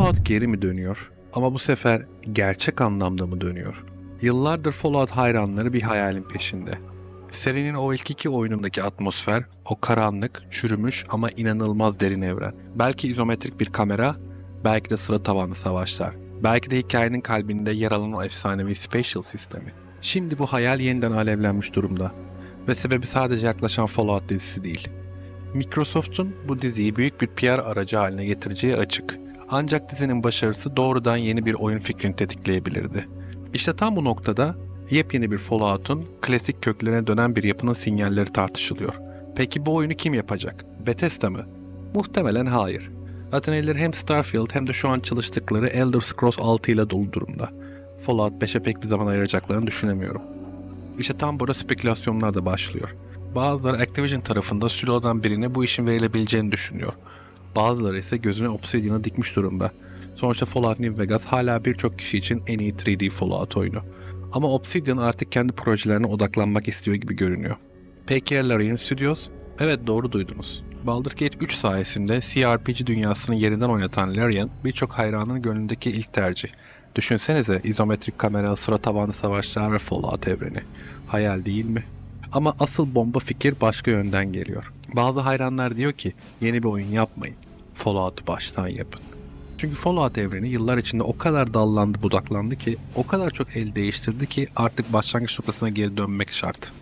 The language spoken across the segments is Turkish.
Fallout geri mi dönüyor? Ama bu sefer gerçek anlamda mı dönüyor? Yıllardır Fallout hayranları bir hayalin peşinde. Serinin o ilk iki oyunundaki atmosfer, o karanlık, çürümüş ama inanılmaz derin evren. Belki izometrik bir kamera, belki de sıra tabanlı savaşlar. Belki de hikayenin kalbinde yer alan o efsanevi Spatial sistemi. Şimdi bu hayal yeniden alevlenmiş durumda. Ve sebebi sadece yaklaşan Fallout dizisi değil. Microsoft'un bu diziyi büyük bir PR aracı haline getireceği açık. Ancak dizinin başarısı doğrudan yeni bir oyun fikrini tetikleyebilirdi. İşte tam bu noktada yepyeni bir Fallout'un klasik köklerine dönen bir yapının sinyalleri tartışılıyor. Peki bu oyunu kim yapacak? Bethesda mı? Muhtemelen hayır. Zaten elleri hem Starfield hem de şu an çalıştıkları Elder Scrolls 6 ile dolu durumda. Fallout 5'e pek bir zaman ayıracaklarını düşünemiyorum. İşte tam burada spekülasyonlar da başlıyor. Bazıları Activision tarafında stüdyodan birine bu işin verilebileceğini düşünüyor. Bazıları ise gözüne Obsidian'ı dikmiş durumda. Sonuçta Fallout New Vegas hala birçok kişi için en iyi 3D Fallout oyunu. Ama Obsidian artık kendi projelerine odaklanmak istiyor gibi görünüyor. Peki Larian Studios? Evet doğru duydunuz. Baldur's Gate 3 sayesinde CRPG dünyasını yeniden oynatan Larian birçok hayranın gönlündeki ilk tercih. Düşünsenize izometrik kamera, sıra tabanlı savaşlar ve Fallout evreni. Hayal değil mi? Ama asıl bomba fikir başka yönden geliyor. Bazı hayranlar diyor ki yeni bir oyun yapmayın. Fallout'u baştan yapın. Çünkü Fallout evreni yıllar içinde o kadar dallandı budaklandı ki o kadar çok el değiştirdi ki artık başlangıç noktasına geri dönmek şart.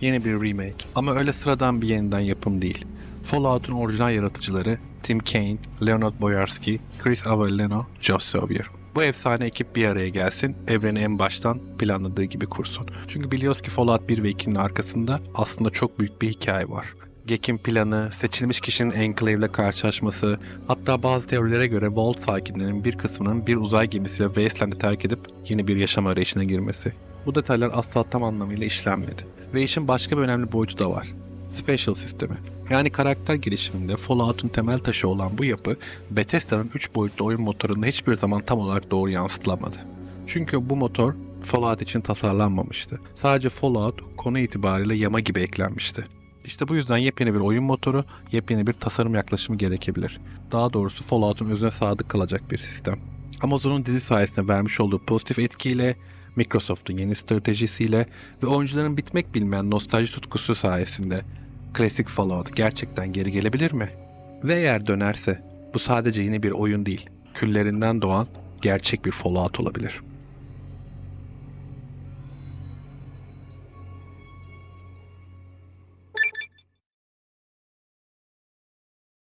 Yeni bir remake ama öyle sıradan bir yeniden yapım değil. Fallout'un orijinal yaratıcıları Tim Kaine, Leonard Boyarsky, Chris Avellino, Josh Sawyer. Bu efsane ekip bir araya gelsin, evreni en baştan planladığı gibi kursun. Çünkü biliyoruz ki Fallout 1 ve 2'nin arkasında aslında çok büyük bir hikaye var. Gek'in planı, seçilmiş kişinin Enclave ile karşılaşması, hatta bazı teorilere göre Vault sakinlerinin bir kısmının bir uzay gemisiyle Wasteland'i terk edip yeni bir yaşam arayışına girmesi. Bu detaylar asla tam anlamıyla işlenmedi. Ve işin başka bir önemli boyutu da var. Special sistemi. Yani karakter gelişiminde Fallout'un temel taşı olan bu yapı, Bethesda'nın 3 boyutlu oyun motorunda hiçbir zaman tam olarak doğru yansıtılamadı. Çünkü bu motor Fallout için tasarlanmamıştı. Sadece Fallout konu itibariyle yama gibi eklenmişti. İşte bu yüzden yepyeni bir oyun motoru, yepyeni bir tasarım yaklaşımı gerekebilir. Daha doğrusu Fallout'un özüne sadık kalacak bir sistem. Amazon'un dizi sayesinde vermiş olduğu pozitif etkiyle, Microsoft'un yeni stratejisiyle ve oyuncuların bitmek bilmeyen nostalji tutkusu sayesinde klasik Fallout gerçekten geri gelebilir mi? Ve eğer dönerse bu sadece yeni bir oyun değil, küllerinden doğan gerçek bir Fallout olabilir.